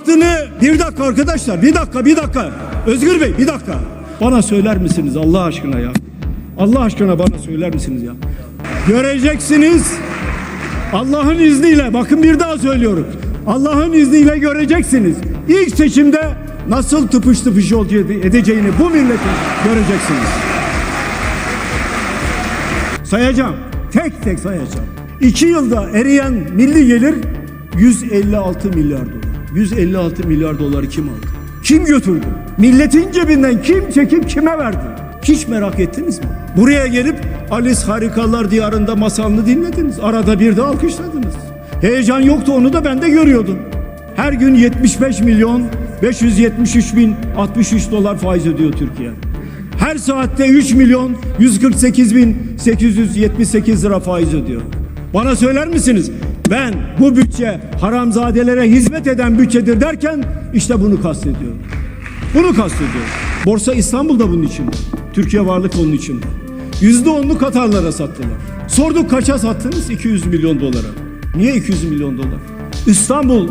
Aklını bir dakika arkadaşlar bir dakika bir dakika. Özgür Bey bir dakika. Bana söyler misiniz Allah aşkına ya? Allah aşkına bana söyler misiniz ya? Göreceksiniz. Allah'ın izniyle bakın bir daha söylüyorum. Allah'ın izniyle göreceksiniz. İlk seçimde nasıl tıpış tıpış yol edeceğini bu milletin göreceksiniz. Sayacağım. Tek tek sayacağım. İki yılda eriyen milli gelir 156 milyar dolar. 156 milyar doları kim aldı? Kim götürdü? Milletin cebinden kim çekip kime verdi? Hiç merak ettiniz mi? Buraya gelip Alice Harikalar Diyarı'nda masalını dinlediniz. Arada bir de alkışladınız. Heyecan yoktu onu da ben de görüyordum. Her gün 75 milyon 573 bin 63 dolar faiz ödüyor Türkiye. Her saatte 3 milyon 148 bin 878 lira faiz ödüyor. Bana söyler misiniz? Ben bu bütçe haramzadelere hizmet eden bütçedir derken işte bunu kastediyorum. Bunu kastediyorum. Borsa İstanbul'da bunun için. Türkiye varlık onun için. Yüzde onlu Katarlara sattılar. Sorduk kaça sattınız? 200 milyon dolara. Niye 200 milyon dolar? İstanbul,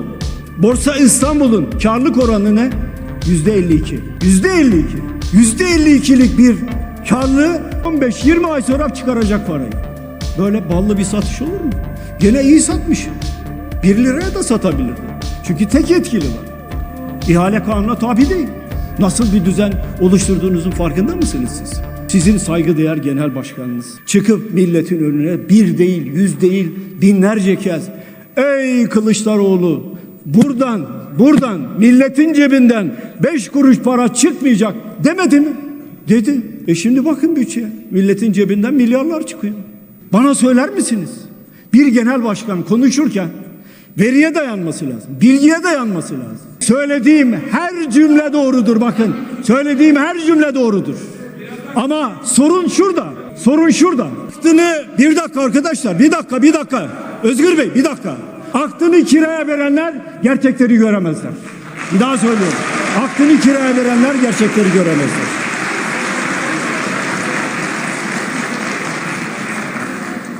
Borsa İstanbul'un karlılık oranı ne? Yüzde 52. Yüzde 52. Yüzde 52'lik bir karlılığı 15-20 ay sonra çıkaracak parayı. Böyle ballı bir satış olur mu? Gene iyi satmış. 1 liraya da satabilirdi. Çünkü tek yetkili var. İhale kanuna tabi değil. Nasıl bir düzen oluşturduğunuzun farkında mısınız siz? Sizin saygıdeğer genel başkanınız çıkıp milletin önüne bir değil, yüz değil, binlerce kez Ey Kılıçdaroğlu buradan, buradan milletin cebinden beş kuruş para çıkmayacak demedi mi? Dedi. E şimdi bakın bütçeye. Milletin cebinden milyarlar çıkıyor. Bana söyler misiniz? Bir genel başkan konuşurken veriye dayanması lazım. Bilgiye dayanması lazım. Söylediğim her cümle doğrudur bakın. Söylediğim her cümle doğrudur. Ama sorun şurada. Sorun şurada. Aklını bir dakika arkadaşlar. Bir dakika bir dakika. Özgür Bey bir dakika. Aklını kiraya verenler gerçekleri göremezler. Bir daha söylüyorum. Aklını kiraya verenler gerçekleri göremezler.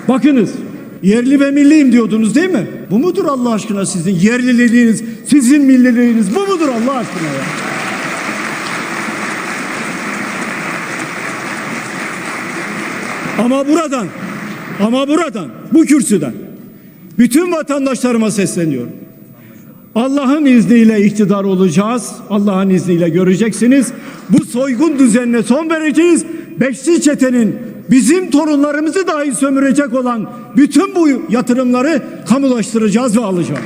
Bakınız yerli ve milliyim diyordunuz değil mi? Bu mudur Allah aşkına sizin yerliliğiniz, sizin milliliğiniz bu mudur Allah aşkına ya? Ama buradan, ama buradan, bu kürsüden bütün vatandaşlarıma sesleniyorum. Allah'ın izniyle iktidar olacağız. Allah'ın izniyle göreceksiniz. Bu soygun düzenine son vereceğiz. Beşli çetenin bizim torunlarımızı dahi sömürecek olan bütün bu yatırımları kamulaştıracağız ve alacağız.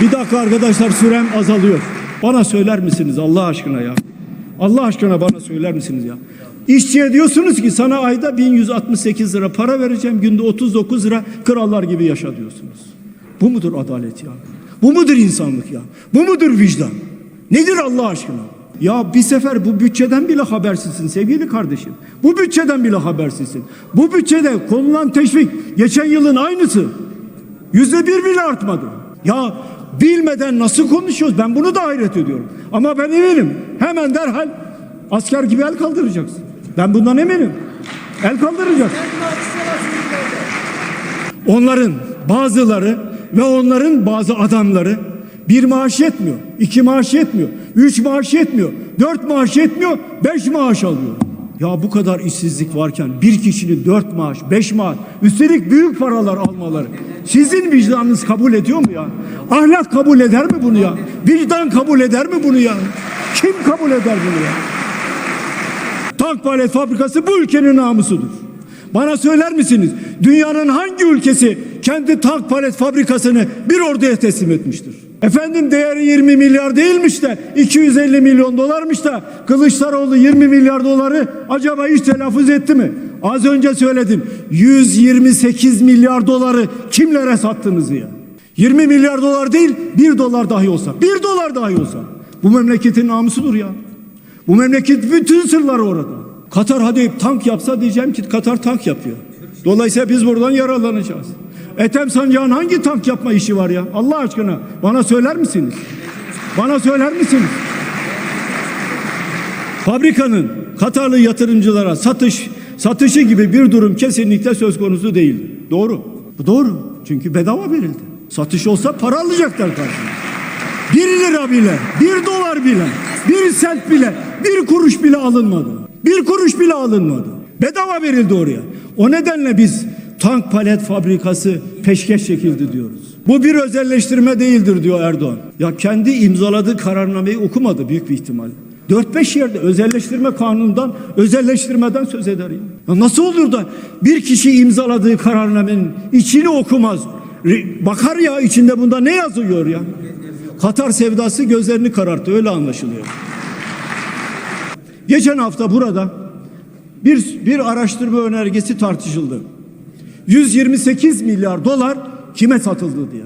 Bir dakika arkadaşlar sürem azalıyor. Bana söyler misiniz Allah aşkına ya? Allah aşkına bana söyler misiniz ya? İşçiye diyorsunuz ki sana ayda 1168 lira para vereceğim. Günde 39 lira krallar gibi yaşa diyorsunuz. Bu mudur adalet ya? Bu mudur insanlık ya? Bu mudur vicdan? Nedir Allah aşkına? Ya bir sefer bu bütçeden bile habersizsin sevgili kardeşim. Bu bütçeden bile habersizsin. Bu bütçede konulan teşvik geçen yılın aynısı. Yüzde bir bile artmadı. Ya bilmeden nasıl konuşuyoruz ben bunu da hayret ediyorum. Ama ben eminim hemen derhal asker gibi el kaldıracaksın. Ben bundan eminim. El kaldıracaksın. Onların bazıları ve onların bazı adamları bir maaş yetmiyor, iki maaş yetmiyor, üç maaş yetmiyor, dört maaş yetmiyor, beş maaş alıyor. Ya bu kadar işsizlik varken bir kişinin dört maaş, beş maaş, üstelik büyük paralar almaları sizin vicdanınız kabul ediyor mu ya? Ahlak kabul eder mi bunu ya? Vicdan kabul eder mi bunu ya? Kim kabul eder bunu ya? Tank palet fabrikası bu ülkenin namusudur. Bana söyler misiniz? Dünyanın hangi ülkesi kendi tank palet fabrikasını bir orduya teslim etmiştir? Efendim değeri 20 milyar değilmiş de 250 milyon dolarmış da Kılıçdaroğlu 20 milyar doları acaba hiç telaffuz etti mi? Az önce söyledim. 128 milyar doları kimlere sattınız ya? 20 milyar dolar değil, 1 dolar dahi olsa, 1 dolar dahi olsa bu memleketin namusudur ya. Bu memleket bütün sırları orada. Katar hadi tank yapsa diyeceğim ki Katar tank yapıyor. Dolayısıyla biz buradan yararlanacağız. Ethem Sancak'ın hangi tank yapma işi var ya? Allah aşkına bana söyler misiniz? Bana söyler misiniz? Fabrikanın Katarlı yatırımcılara satış satışı gibi bir durum kesinlikle söz konusu değil. Doğru. Bu doğru. Çünkü bedava verildi. Satış olsa para alacaklar karşılığında. Bir lira bile, bir dolar bile, bir sent bile, bir kuruş bile alınmadı. Bir kuruş bile alınmadı. Bedava verildi oraya. O nedenle biz tank palet fabrikası peşkeş çekildi diyoruz. Bu bir özelleştirme değildir diyor Erdoğan. Ya kendi imzaladığı kararnameyi okumadı büyük bir ihtimal. 4-5 yerde özelleştirme kanunundan, özelleştirmeden söz eder ya. ya. Nasıl olur da bir kişi imzaladığı kararnamenin içini okumaz? Bakar ya içinde bunda ne yazıyor ya? Katar sevdası gözlerini kararttı öyle anlaşılıyor. Geçen hafta burada bir, bir araştırma önergesi tartışıldı. 128 milyar dolar kime satıldı diye.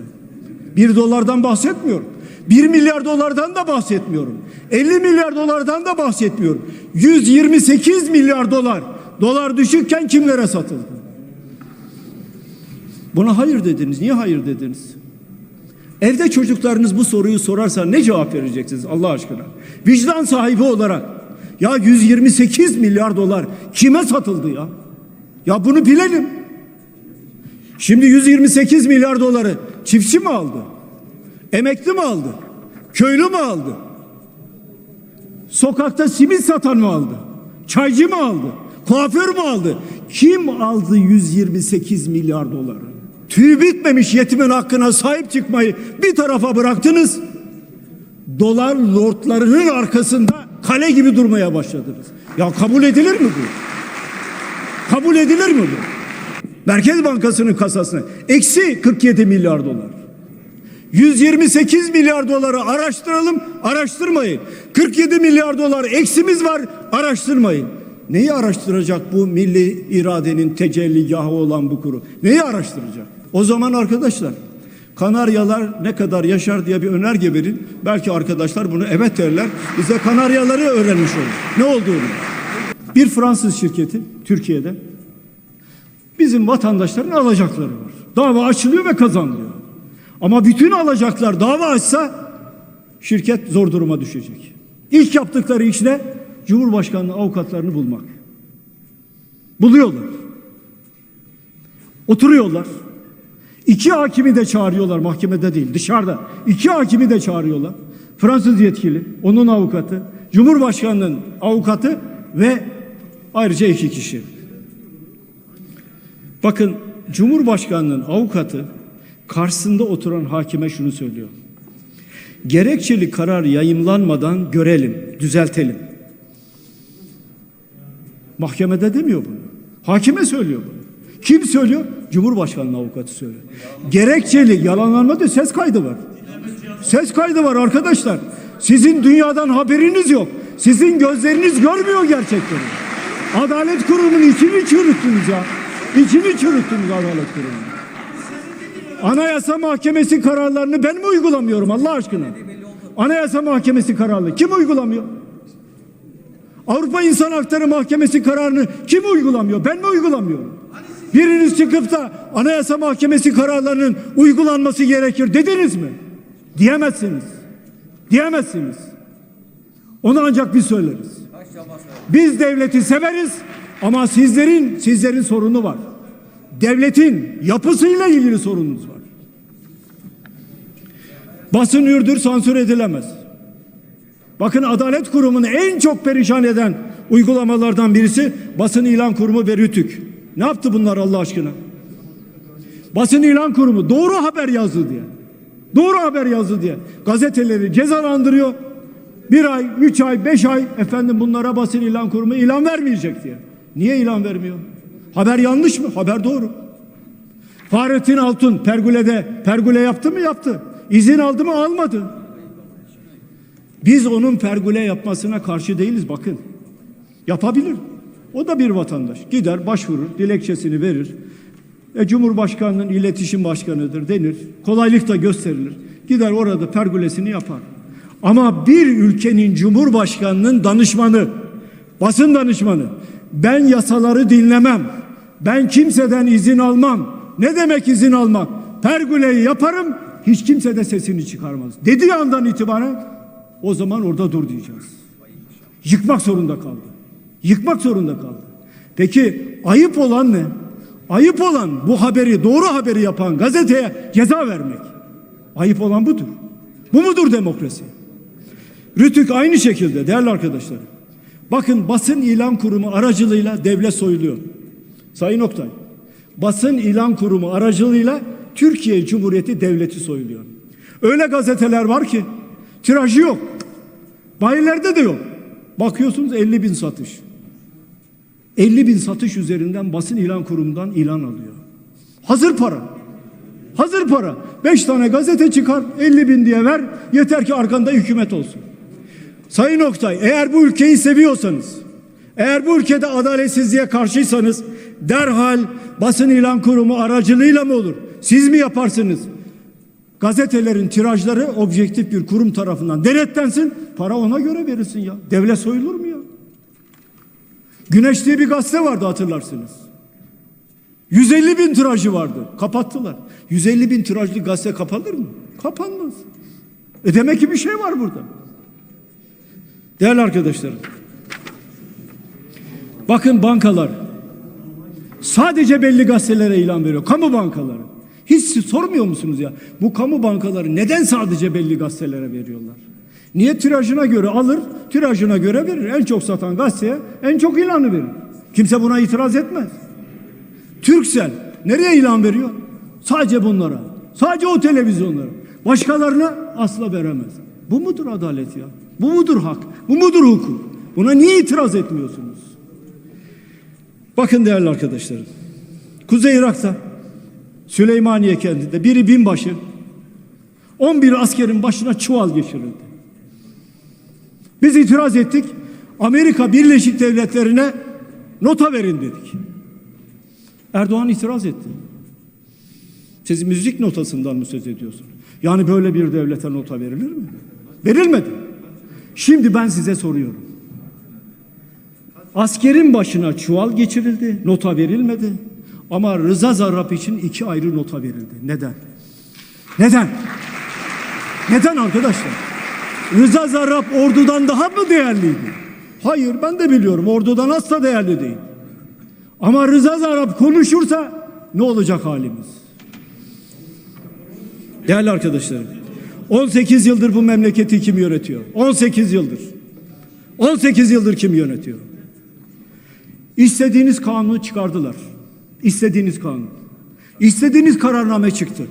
Bir dolardan bahsetmiyorum. 1 milyar dolardan da bahsetmiyorum. 50 milyar dolardan da bahsetmiyorum. 128 milyar dolar. Dolar düşükken kimlere satıldı? Buna hayır dediniz. Niye hayır dediniz? Evde çocuklarınız bu soruyu sorarsa ne cevap vereceksiniz Allah aşkına? Vicdan sahibi olarak ya 128 milyar dolar kime satıldı ya? Ya bunu bilelim. Şimdi 128 milyar doları çiftçi mi aldı? Emekli mi aldı? Köylü mü aldı? Sokakta simit satan mı aldı? Çaycı mı aldı? Kuaför mü aldı? Kim aldı 128 milyar doları? Tüy bitmemiş yetimin hakkına sahip çıkmayı bir tarafa bıraktınız. Dolar lordlarının arkasında kale gibi durmaya başladınız. Ya kabul edilir mi bu? Kabul edilir mi bu? Merkez Bankası'nın kasasına eksi 47 milyar dolar. 128 milyar doları araştıralım, araştırmayın. 47 milyar dolar eksimiz var, araştırmayın. Neyi araştıracak bu milli iradenin tecelligahı olan bu kuru? Neyi araştıracak? O zaman arkadaşlar Kanaryalar ne kadar yaşar diye bir önerge verin. Belki arkadaşlar bunu evet derler. Bize Kanaryaları öğrenmiş olur. Ne olduğunu. Bir Fransız şirketi Türkiye'de bizim vatandaşların alacakları var. Dava açılıyor ve kazanılıyor. Ama bütün alacaklar dava açsa şirket zor duruma düşecek. İlk yaptıkları iş ne? Cumhurbaşkanlığı avukatlarını bulmak. Buluyorlar. Oturuyorlar. İki hakimi de çağırıyorlar mahkemede değil dışarıda. İki hakimi de çağırıyorlar. Fransız yetkili, onun avukatı, Cumhurbaşkanının avukatı ve ayrıca iki kişi. Bakın Cumhurbaşkanının avukatı karşısında oturan hakime şunu söylüyor. Gerekçeli karar yayımlanmadan görelim, düzeltelim. Mahkemede demiyor bunu. Hakime söylüyor bunu. Kim söylüyor? Cumhurbaşkanının avukatı söylüyor. Gerekçeli yalanlanma diyor ses kaydı var. Ses kaydı var arkadaşlar. Sizin dünyadan haberiniz yok. Sizin gözleriniz görmüyor gerçekleri. Adalet kurumunun içini çürüttünüz ya. İçini çürüttünüz adalet kurumunun. Anayasa Mahkemesi kararlarını ben mi uygulamıyorum Allah aşkına? Anayasa Mahkemesi kararları kim uygulamıyor? Avrupa İnsan Hakları Mahkemesi kararını kim uygulamıyor? Ben mi uygulamıyorum? Biriniz çıkıp da Anayasa Mahkemesi kararlarının uygulanması gerekir dediniz mi? Diyemezsiniz. Diyemezsiniz. Onu ancak biz söyleriz. Biz devleti severiz ama sizlerin sizlerin sorunu var. Devletin yapısıyla ilgili sorununuz var. Basın ürdür sansür edilemez. Bakın Adalet Kurumu'nu en çok perişan eden uygulamalardan birisi Basın İlan Kurumu ve RÜTÜK. Ne yaptı bunlar Allah aşkına? Basın İlan Kurumu doğru haber yazdı diye. Doğru haber yazdı diye. Gazeteleri cezalandırıyor. Bir ay, üç ay, beş ay efendim bunlara basın ilan kurumu ilan vermeyecek diye. Niye ilan vermiyor? Haber yanlış mı? Haber doğru. Fahrettin Altun Pergule'de Pergule yaptı mı? Yaptı. İzin aldı mı? Almadı. Biz onun pergule yapmasına karşı değiliz bakın. Yapabilir. O da bir vatandaş. Gider başvurur, dilekçesini verir. E, Cumhurbaşkanının iletişim başkanıdır denir. Kolaylık da gösterilir. Gider orada pergülesini yapar. Ama bir ülkenin cumhurbaşkanının danışmanı, basın danışmanı, ben yasaları dinlemem, ben kimseden izin almam. Ne demek izin almak? Pergüleyi yaparım, hiç kimse de sesini çıkarmaz. Dediği andan itibaren o zaman orada dur diyeceğiz. Yıkmak zorunda kaldı. Yıkmak zorunda kaldı. Peki ayıp olan ne? Ayıp olan bu haberi, doğru haberi yapan gazeteye ceza vermek. Ayıp olan budur. Bu mudur demokrasi? Rütük aynı şekilde değerli arkadaşlarım. Bakın basın ilan kurumu aracılığıyla devlet soyuluyor. Sayın Oktay, basın ilan kurumu aracılığıyla Türkiye Cumhuriyeti devleti soyuluyor. Öyle gazeteler var ki tirajı yok. Bayilerde de yok. Bakıyorsunuz 50 bin satış. 50 bin satış üzerinden basın ilan kurumundan ilan alıyor. Hazır para. Hazır para. 5 tane gazete çıkar 50 bin diye ver. Yeter ki arkanda hükümet olsun. Sayın Oktay eğer bu ülkeyi seviyorsanız, eğer bu ülkede adaletsizliğe karşıysanız derhal basın ilan kurumu aracılığıyla mı olur? Siz mi yaparsınız? Gazetelerin tirajları objektif bir kurum tarafından denetlensin, para ona göre verilsin ya. Devlet soyulur mu ya? Güneş diye bir gazete vardı hatırlarsınız. 150 bin tirajı vardı. Kapattılar. 150 bin tirajlı gazete kapanır mı? Kapanmaz. E demek ki bir şey var burada. Değerli arkadaşlarım. Bakın bankalar sadece belli gazetelere ilan veriyor. Kamu bankaları. Hiç sormuyor musunuz ya? Bu kamu bankaları neden sadece belli gazetelere veriyorlar? Niye tirajına göre alır, tirajına göre verir. En çok satan gazeteye en çok ilanı verir. Kimse buna itiraz etmez. Türksel nereye ilan veriyor? Sadece bunlara. Sadece o televizyonlara. Başkalarına asla veremez. Bu mudur adalet ya? Bu mudur hak? Bu mudur hukuk? Buna niye itiraz etmiyorsunuz? Bakın değerli arkadaşlarım. Kuzey Irak'ta Süleymaniye kentinde biri binbaşı 11 askerin başına çuval geçirildi. Biz itiraz ettik. Amerika Birleşik Devletleri'ne nota verin dedik. Erdoğan itiraz etti. Siz müzik notasından mı söz ediyorsunuz? Yani böyle bir devlete nota verilir mi? Verilmedi. Şimdi ben size soruyorum. Askerin başına çuval geçirildi, nota verilmedi. Ama Rıza Zarrab için iki ayrı nota verildi. Neden? Neden? Neden arkadaşlar? Rıza Zarrab ordudan daha mı değerliydi? Hayır ben de biliyorum ordudan asla değerli değil. Ama Rıza Zarrab konuşursa ne olacak halimiz? Değerli arkadaşlarım 18 yıldır bu memleketi kim yönetiyor? 18 yıldır. 18 yıldır kim yönetiyor? İstediğiniz kanunu çıkardılar. İstediğiniz kanun. İstediğiniz kararname çıktı.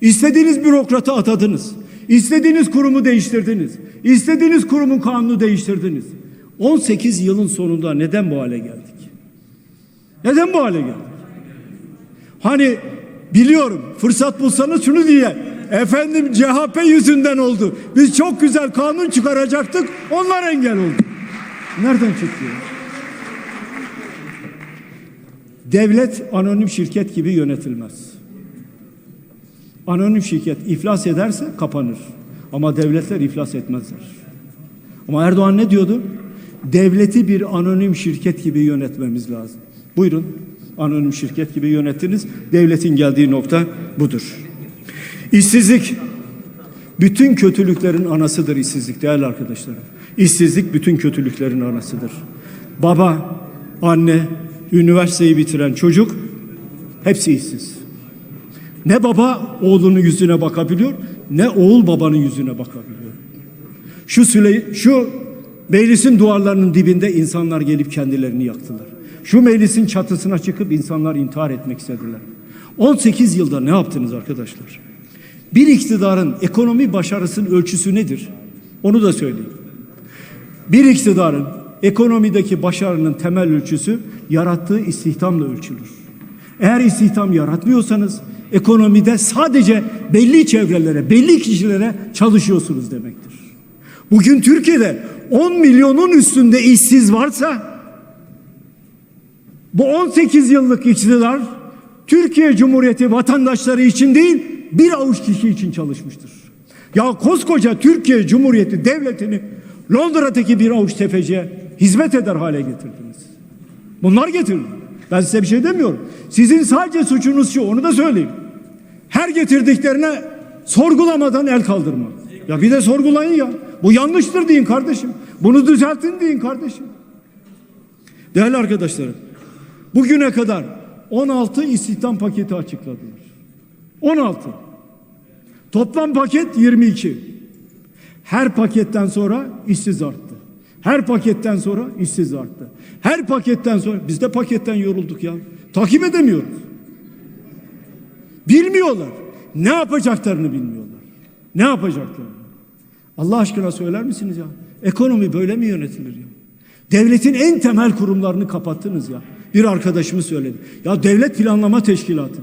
İstediğiniz bürokratı atadınız. İstediğiniz kurumu değiştirdiniz. İstediğiniz kurumun kanunu değiştirdiniz. 18 yılın sonunda neden bu hale geldik? Neden bu hale geldik? Hani biliyorum fırsat bulsanız şunu diye efendim CHP yüzünden oldu. Biz çok güzel kanun çıkaracaktık onlar engel oldu. Nereden çıktı? Devlet anonim şirket gibi yönetilmez. Anonim şirket iflas ederse kapanır. Ama devletler iflas etmezler. Ama Erdoğan ne diyordu? Devleti bir anonim şirket gibi yönetmemiz lazım. Buyurun anonim şirket gibi yönettiniz. Devletin geldiği nokta budur. İşsizlik bütün kötülüklerin anasıdır işsizlik değerli arkadaşlarım. İşsizlik bütün kötülüklerin anasıdır. Baba, anne, üniversiteyi bitiren çocuk hepsi işsiz. Ne baba oğlunun yüzüne bakabiliyor, ne oğul babanın yüzüne bakabiliyor. Şu Süley şu meclisin duvarlarının dibinde insanlar gelip kendilerini yaktılar. Şu meclisin çatısına çıkıp insanlar intihar etmek istediler. 18 yılda ne yaptınız arkadaşlar? Bir iktidarın ekonomi başarısının ölçüsü nedir? Onu da söyleyeyim. Bir iktidarın ekonomideki başarının temel ölçüsü yarattığı istihdamla ölçülür. Eğer istihdam yaratmıyorsanız ekonomide sadece belli çevrelere, belli kişilere çalışıyorsunuz demektir. Bugün Türkiye'de 10 milyonun üstünde işsiz varsa bu 18 yıllık iktidar Türkiye Cumhuriyeti vatandaşları için değil bir avuç kişi için çalışmıştır. Ya koskoca Türkiye Cumhuriyeti devletini Londra'daki bir avuç tefeciye hizmet eder hale getirdiniz. Bunlar getirdi. Ben size bir şey demiyorum. Sizin sadece suçunuz şu onu da söyleyeyim. Her getirdiklerine sorgulamadan el kaldırma. Ya bir de sorgulayın ya. Bu yanlıştır deyin kardeşim. Bunu düzeltin deyin kardeşim. Değerli arkadaşlarım, bugüne kadar 16 istihdam paketi açıkladılar. 16. Toplam paket 22. Her paketten sonra işsiz arttı. Her paketten sonra işsiz arttı. Her paketten sonra biz de paketten yorulduk ya. Takip edemiyoruz. Bilmiyorlar. Ne yapacaklarını bilmiyorlar. Ne yapacaklarını. Allah aşkına söyler misiniz ya? Ekonomi böyle mi yönetilir ya? Devletin en temel kurumlarını kapattınız ya. Bir arkadaşımız söyledi. Ya devlet planlama teşkilatı,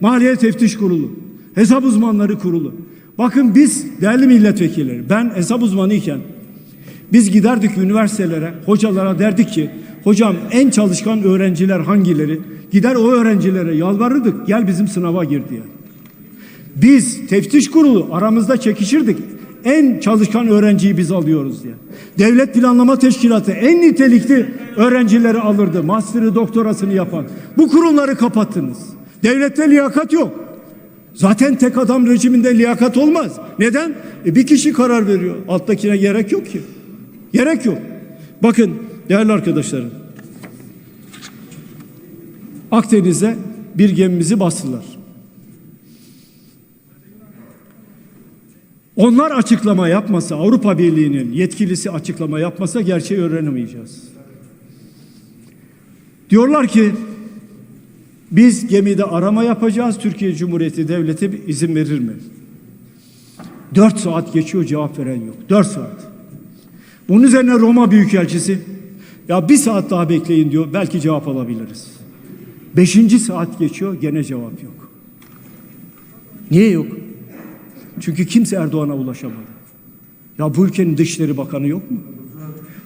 maliye teftiş kurulu, hesap uzmanları kurulu. Bakın biz değerli milletvekilleri, ben hesap uzmanı iken biz giderdik üniversitelere, hocalara derdik ki hocam en çalışkan öğrenciler hangileri? Gider o öğrencilere yalvarırdık gel bizim sınava gir diye. Biz teftiş kurulu aramızda çekişirdik. En çalışkan öğrenciyi biz alıyoruz diye. Devlet Planlama Teşkilatı en nitelikli öğrencileri alırdı. Master'ı, doktorasını yapan. Bu kurumları kapattınız. Devlette liyakat yok. Zaten tek adam rejiminde liyakat olmaz. Neden? E bir kişi karar veriyor. Alttakine gerek yok ki. Gerek yok. Bakın değerli arkadaşlarım. Akdeniz'de bir gemimizi bastılar. Onlar açıklama yapmasa, Avrupa Birliği'nin yetkilisi açıklama yapmasa gerçeği öğrenemeyeceğiz. Diyorlar ki biz gemide arama yapacağız. Türkiye Cumhuriyeti Devleti izin verir mi? Dört saat geçiyor cevap veren yok. Dört saat. Bunun üzerine Roma Büyükelçisi ya bir saat daha bekleyin diyor. Belki cevap alabiliriz. Beşinci saat geçiyor gene cevap yok. Niye yok? Çünkü kimse Erdoğan'a ulaşamadı. Ya bu ülkenin Dışişleri Bakanı yok mu?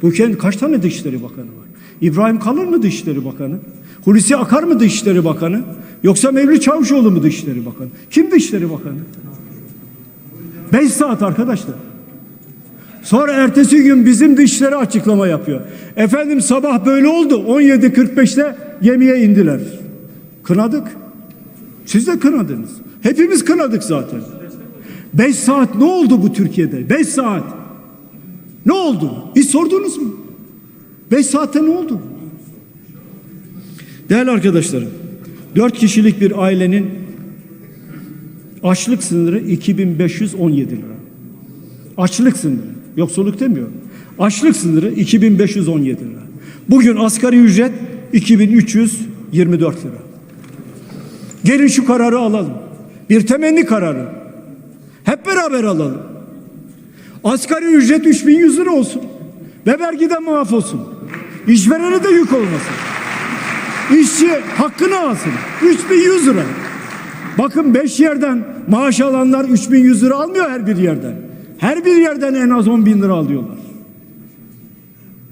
Bu ülkenin kaç tane Dışişleri Bakanı var? İbrahim Kalın mı Dışişleri Bakanı? Hulusi Akar mı Dışişleri Bakanı? Yoksa Mevlüt Çavuşoğlu mu Dışişleri Bakanı? Kim Dışişleri Bakanı? Beş saat arkadaşlar. Sonra ertesi gün bizim dışişleri açıklama yapıyor. Efendim sabah böyle oldu. 17.45'te gemiye indiler. Kınadık. Siz de kınadınız. Hepimiz kınadık zaten. Beş saat ne oldu bu Türkiye'de? Beş saat. Ne oldu? Hiç sordunuz mu? Beş saatte ne oldu? Değerli arkadaşlarım, dört kişilik bir ailenin açlık sınırı 2517 lira. Açlık sınırı, yoksulluk demiyorum. Açlık sınırı 2517 lira. Bugün asgari ücret 2324 lira. Gelin şu kararı alalım. Bir temenni kararı. Hep beraber alalım. Asgari ücret 3100 lira olsun. Ve vergiden muaf olsun. İşverene de yük olmasın. İşçi hakkını alsın. 3100 lira. Bakın 5 yerden maaş alanlar 3100 lira almıyor her bir yerden. Her bir yerden en az 10 bin lira alıyorlar.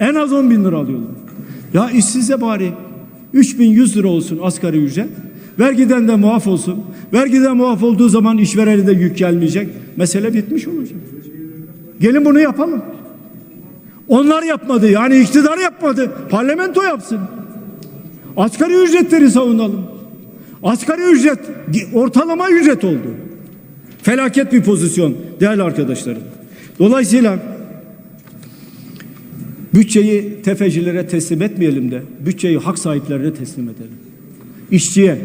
En az 10 bin lira alıyorlar. Ya işsize bari 3100 lira olsun asgari ücret. Vergiden de muaf olsun. Vergiden muaf olduğu zaman işverene de yük gelmeyecek. Mesele bitmiş olacak. Gelin bunu yapalım. Onlar yapmadı yani iktidar yapmadı. Parlamento yapsın. Asgari ücretleri savunalım. Asgari ücret ortalama ücret oldu. Felaket bir pozisyon değerli arkadaşlarım. Dolayısıyla bütçeyi tefecilere teslim etmeyelim de bütçeyi hak sahiplerine teslim edelim. İşçiye,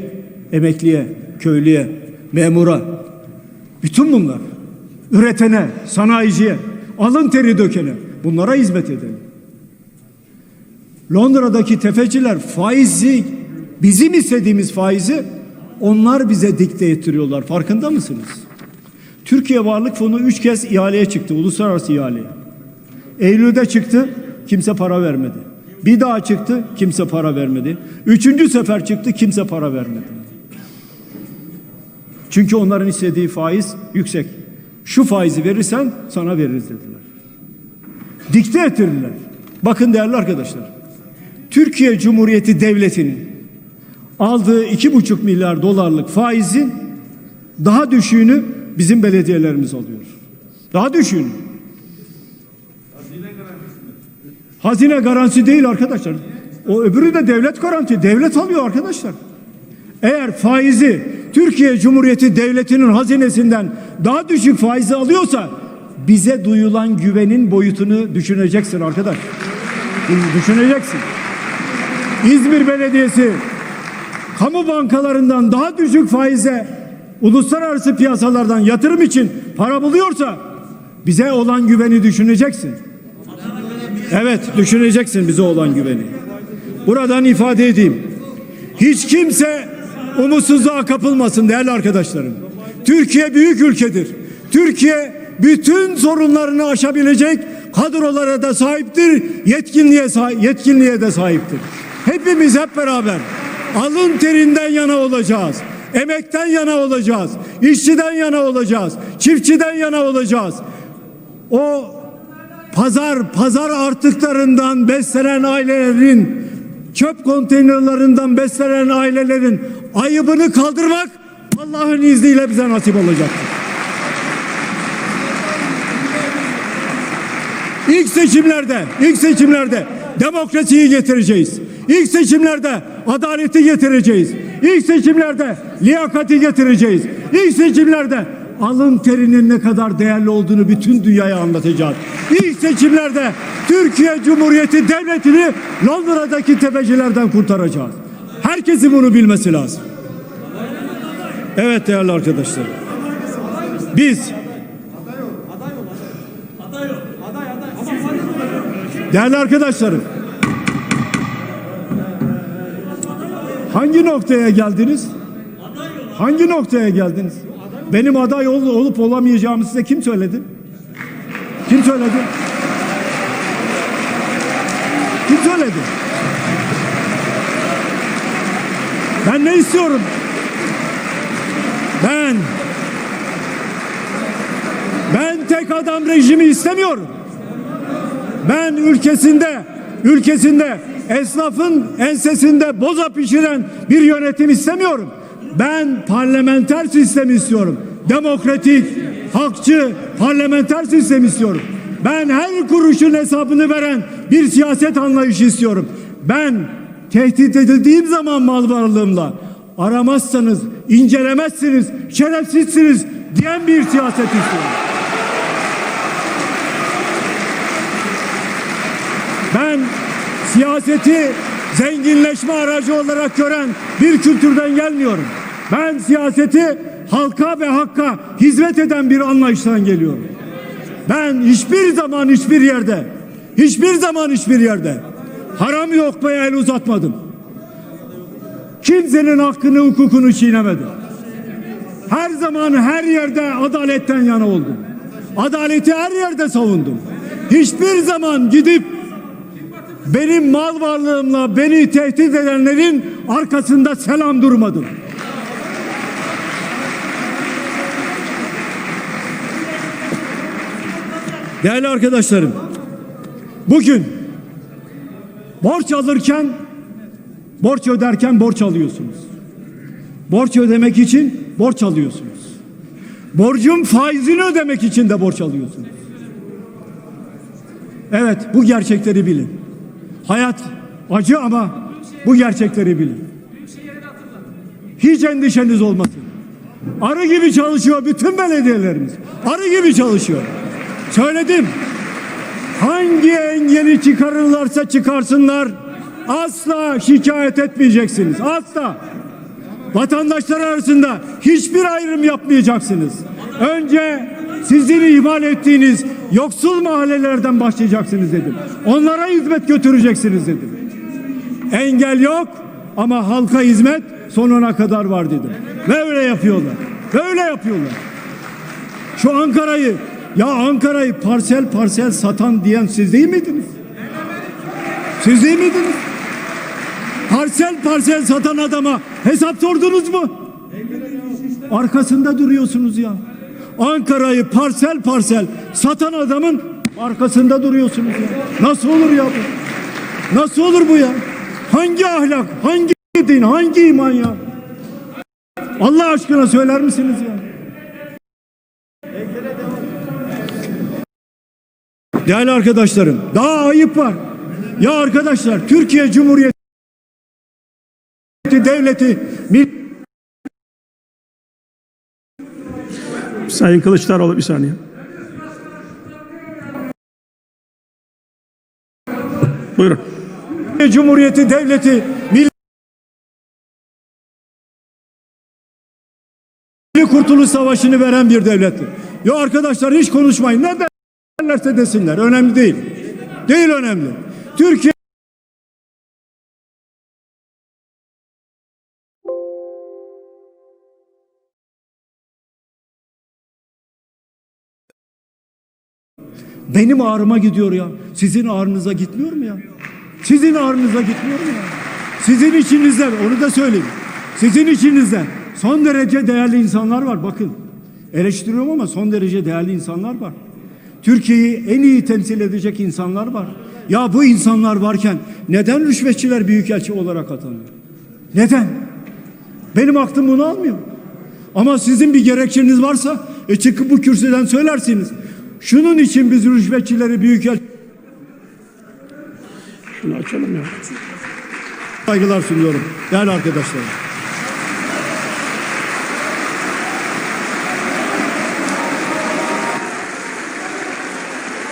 emekliye, köylüye, memura bütün bunlar üretene, sanayiciye, alın teri dökene bunlara hizmet edelim. Londra'daki tefeciler faizi bizim istediğimiz faizi onlar bize dikte ettiriyorlar. Farkında mısınız? Türkiye Varlık Fonu üç kez ihaleye çıktı. Uluslararası ihaleye. Eylül'de çıktı. Kimse para vermedi. Bir daha çıktı. Kimse para vermedi. Üçüncü sefer çıktı. Kimse para vermedi. Çünkü onların istediği faiz yüksek. Şu faizi verirsen sana veririz dediler. Dikte ettirdiler. Bakın değerli arkadaşlar. Türkiye Cumhuriyeti Devleti'nin aldığı iki buçuk milyar dolarlık faizin daha düşüğünü bizim belediyelerimiz alıyor. Daha düşüğünü. Hazine garantisi değil arkadaşlar. O öbürü de devlet garanti. Devlet alıyor arkadaşlar. Eğer faizi Türkiye Cumhuriyeti Devleti'nin hazinesinden daha düşük faizi alıyorsa bize duyulan güvenin boyutunu düşüneceksin arkadaş. Düşüneceksin. İzmir Belediyesi kamu bankalarından daha düşük faize uluslararası piyasalardan yatırım için para buluyorsa bize olan güveni düşüneceksin. Evet düşüneceksin bize olan güveni. Buradan ifade edeyim. Hiç kimse umutsuzluğa kapılmasın değerli arkadaşlarım. Türkiye büyük ülkedir. Türkiye bütün sorunlarını aşabilecek kadrolara da sahiptir, yetkinliğe yetkinliğe de sahiptir. Hepimiz hep beraber alın terinden yana olacağız. Emekten yana olacağız. işçiden yana olacağız. Çiftçiden yana olacağız. O pazar pazar artıklarından beslenen ailelerin çöp konteynerlerinden beslenen ailelerin ayıbını kaldırmak Allah'ın izniyle bize nasip olacaktır. İlk seçimlerde, ilk seçimlerde demokrasiyi getireceğiz. İlk seçimlerde adaleti getireceğiz. İlk seçimlerde liyakati getireceğiz. İlk seçimlerde alın terinin ne kadar değerli olduğunu bütün dünyaya anlatacağız. İlk seçimlerde Türkiye Cumhuriyeti Devleti'ni Londra'daki tepecilerden kurtaracağız. Herkesin bunu bilmesi lazım. Evet değerli arkadaşlar. Biz Değerli arkadaşlarım. Hangi noktaya geldiniz? Hangi noktaya geldiniz? Benim aday ol- olup olamayacağımı size kim söyledi? Kim söyledi? Kim söyledi? Ben ne istiyorum? Ben ben tek adam rejimi istemiyorum. Ben ülkesinde ülkesinde esnafın ensesinde boza pişiren bir yönetim istemiyorum. Ben parlamenter sistem istiyorum. Demokratik, hakçı, parlamenter sistem istiyorum. Ben her kuruşun hesabını veren bir siyaset anlayışı istiyorum. Ben tehdit edildiğim zaman mal varlığımla aramazsanız, incelemezsiniz, şerefsizsiniz diyen bir siyaset istiyorum. Ben siyaseti zenginleşme aracı olarak gören bir kültürden gelmiyorum. Ben siyaseti halka ve hakka hizmet eden bir anlayıştan geliyorum. Ben hiçbir zaman hiçbir yerde, hiçbir zaman hiçbir yerde haram yokmaya el uzatmadım. Kimsenin hakkını, hukukunu çiğnemedim. Her zaman her yerde adaletten yana oldum. Adaleti her yerde savundum. Hiçbir zaman gidip benim mal varlığımla beni tehdit edenlerin arkasında selam durmadım. Değerli arkadaşlarım, bugün borç alırken, borç öderken borç alıyorsunuz. Borç ödemek için borç alıyorsunuz. Borcun faizini ödemek için de borç alıyorsunuz. Evet, bu gerçekleri bilin. Hayat acı ama bu gerçekleri bilin. Hiç endişeniz olmasın. Arı gibi çalışıyor bütün belediyelerimiz. Arı gibi çalışıyor. Söyledim. Hangi engeli çıkarırlarsa çıkarsınlar asla şikayet etmeyeceksiniz. Asla. Vatandaşlar arasında hiçbir ayrım yapmayacaksınız. Önce sizin ihmal ettiğiniz yoksul mahallelerden başlayacaksınız dedim. Onlara hizmet götüreceksiniz dedim. Engel yok ama halka hizmet sonuna kadar var dedim. Ve öyle yapıyorlar. Böyle yapıyorlar. Şu Ankara'yı ya Ankara'yı parsel parsel satan diyen siz değil miydiniz? Siz değil miydiniz? Parsel parsel satan adama hesap sordunuz mu? Arkasında duruyorsunuz ya. Ankara'yı parsel parsel satan adamın arkasında duruyorsunuz ya. Nasıl olur ya bu? Nasıl olur bu ya? Hangi ahlak, hangi din, hangi iman ya? Allah aşkına söyler misiniz ya? Değerli arkadaşlarım, daha ayıp var. Ya arkadaşlar, Türkiye Cumhuriyeti devleti Sayın Kılıçdaroğlu bir saniye. Buyurun. Cumhuriyeti devleti Milli Kurtuluş Savaşı'nı veren bir devlettir. Yo arkadaşlar hiç konuşmayın. Ne derlerse desinler. Önemli değil. Değil önemli. Türkiye Benim ağrıma gidiyor ya. Sizin ağrınıza gitmiyor mu ya? Sizin ağrınıza gitmiyor mu ya? Sizin içinizden onu da söyleyeyim. Sizin içinizden son derece değerli insanlar var bakın. Eleştiriyorum ama son derece değerli insanlar var. Türkiye'yi en iyi temsil edecek insanlar var. Ya bu insanlar varken neden rüşvetçiler büyükelçi olarak atanıyor? Neden? Benim aklım bunu almıyor. Ama sizin bir gerekçeniz varsa e çıkıp bu kürsüden söylersiniz. Şunun için biz rüşvetçileri büyükelçi Şunu açalım ya. saygılar sunuyorum değerli arkadaşlarım.